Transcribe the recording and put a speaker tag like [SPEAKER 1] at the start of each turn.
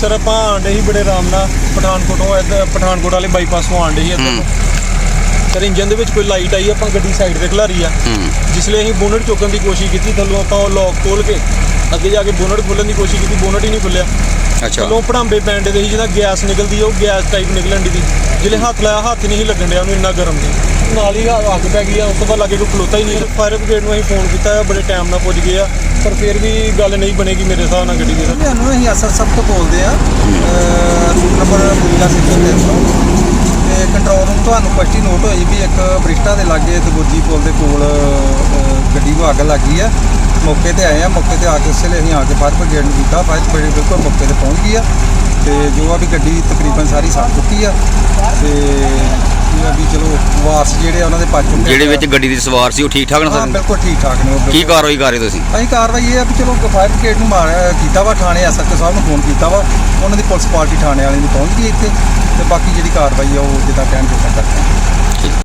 [SPEAKER 1] Sir ਆਪਾਂ ਆਂਡੇ ਹੀ ਬੜੇ ਆਰਾਮ ਨਾਲ ਪਠਾਨਕੋਟੋਂ ਇੱਧਰ ਪਠਾਨਕੋਟ ਵਾਲੇ ਬਾਈਪਾਸ ਤੋਂ ਆਂਡੇ ਹੀ ਇੱਧਰ
[SPEAKER 2] ਹੂੰ।
[SPEAKER 1] ਸਰ ਇੰਜਨ ਦੇ ਵਿੱਚ ਕੋਈ ਲਾਈਟ ਆਈ ਆਪਾਂ ਗੱਡੀ ਸਾਈਡ ਤੇ ਖਲਾਰੀ ਆ। ਜਿਸ ਲਈ ਅਸੀਂ ਬੋਨਟ ਚੁੱਕਣ ਦੀ ਕੋਸ਼ਿਸ਼ ਕੀਤੀ ਥੱਲੋਂ ਆਪਾਂ ਉਹ ਲੌਕ ਖੋਲ ਕੇ ਅੱਗੇ ਜਾ ਕੇ ਬੋਨਟ ਖੋਲਣ ਦੀ ਕੋਸ਼ਿਸ਼ ਕੀਤੀ ਬੋਨਟ ਹੀ ਨਹੀਂ ਖੁੱਲਿਆ
[SPEAKER 2] ਅੱਛਾ।
[SPEAKER 1] ਥੱਲੋਂ ਪੜਾਂਬੇ ਪੈਣ ਦੇ ਸੀ ਜਿਹਦਾ ਗੈਸ ਨਿਕਲਦੀ ਆ, ਉਹ ਗੈਸ ਟਾਈਪ ਨਿਕਲਣ ਦੀ ਜਿਲੇ ਹੱਥ ਲਾਇਆ ਹੱਥ ਨਹੀਂ ਸੀ ਲੱਗਣ ਡਿਆ ਉਹਨੂੰ ਇੰਨਾ ਗਰਮ ਸੀ। ਨਾਲ ਹੀ ਆ- ਅੱਗ ਪੈ ਗਈ ਆ ਉਸ ਤੋਂ ਬਾਅਦ ਲਾਗੇ ਕੋਈ ਖਲੋਤਾ ਹੀ ਨਹੀਂ ਫਾਇਰ ਬ੍ਰਿਗੇਡ ਨੂੰ ਅਸੀਂ ਫੋਨ ਕੀਤਾ ਆ ਬੜੇ ਟਾਈਮ ਨਾਲ ਪੁੱਜ ਗਏ ਆ। ਪਰ ਫਿਰ ਵੀ ਗੱਲ ਨਹੀਂ ਬਣੇਗੀ ਮੇਰੇ ਹਿਸਾਬ ਨਾਲ ਗੱਡੀ ਦੀ ਸਰ
[SPEAKER 3] ਤੁਹਾਨੂੰ ਅਸੀਂ ਅਸਰ ਸਭ ਤੋਂ ਬੋਲਦੇ ਆ। ਰੂਟ ਨੰਬਰ 52300 ਤੇ ਕੰਟਰੋਲ ਰੂਮ ਤੁਹਾਨੂੰ ਪੱਟੀ ਨੋਟ ਹੋਈ ਵੀ ਇੱਕ ਬ੍ਰਿਸ਼ਟਾ ਦੇ ਲਾਗੇ ਦਗੋਜੀ ਪੁਲ ਦੇ ਕੋਲ ਗੱਡੀ ਨੂੰ ਅੱਗ ਲੱਗੀ ਆ। ਮੌਕੇ ਤੇ ਆਏ ਆ, ਮੌਕੇ ਤੇ ਆ ਕੇ ਉਸੇ ਲਈ ਅਸੀਂ ਆ ਕੇ ਫਾਇਰ ਬ੍ਰਿਗੇਡ ਨੂੰ ਕੀਤਾ। ਫਾਇਰ ਬ੍ਰਿਗੇਡ ਬਿਲਕੁਲ ਮੌਕੇ ਤੇ ਪਹੁੰਚ ਗਈ ਆ। ਤੇ ਜੋ ਆ ਵੀ ਗੱਡੀ ਤਕਰੀਬਨ ਸਾਰੀ ਸੜ ਚੁੱਕੀ ਆ। ਤੇ ਇਹ ਆ ਵੀ ਚਲੋ ਵਾਰਸ ਜਿਹੜੇ ਉਹਨਾਂ ਦੇ ਪੱਜ ਚੁੱਕੇ
[SPEAKER 2] ਜਿਹੜੇ। ਵਿੱਚ ਗੱਡੀ ਦੀ ਸਵਾਰ ਸੀ ਉਹ ਠੀਕ ਠਾਕ ਨਾ
[SPEAKER 3] ਹਾਂ
[SPEAKER 2] ਸਾਰੇ
[SPEAKER 3] ਬਿਲਕੁਲ ਠੀਕ ਠਾਕ ਨੇ ਉਹ
[SPEAKER 2] ਕੀ। ਕਾਰਵਾਈ ਕਰ ਰਹੇ ਤੁਸੀਂ
[SPEAKER 3] ਅਸੀਂ ਕਾਰਵਾਈ ਇਹ ਆ ਵੀ ਚਲੋ ਫਾਇਰ ਬ੍ਰਿਗੇਡ ਨੂੰ ਮਾਰਿਆ ਕੀਤਾ ਵਾ ਥਾਣੇ ਐਸਐਚਓ ਸਾਹਿਬ ਨੂੰ ਫੋਨ ਕੀਤਾ ਵਾ ਉਹਨਾਂ ਦੀ ਪੁਲਿਸ ਪਾਰਟੀ ਥਾਣੇ ਵਾਲੇ ਨੂੰ ਪਹੁੰਚ ਗਈ ਇੱਥੇ ਤੇ ਬਾਕੀ ਜਿਹੜੀ ਕਾਰਵਾਈ ਆ ਉਹ ਜਿੱਦਾਂ ਕਹਿਣਗੇ ਉਹ ਕਰਦੇ ਆ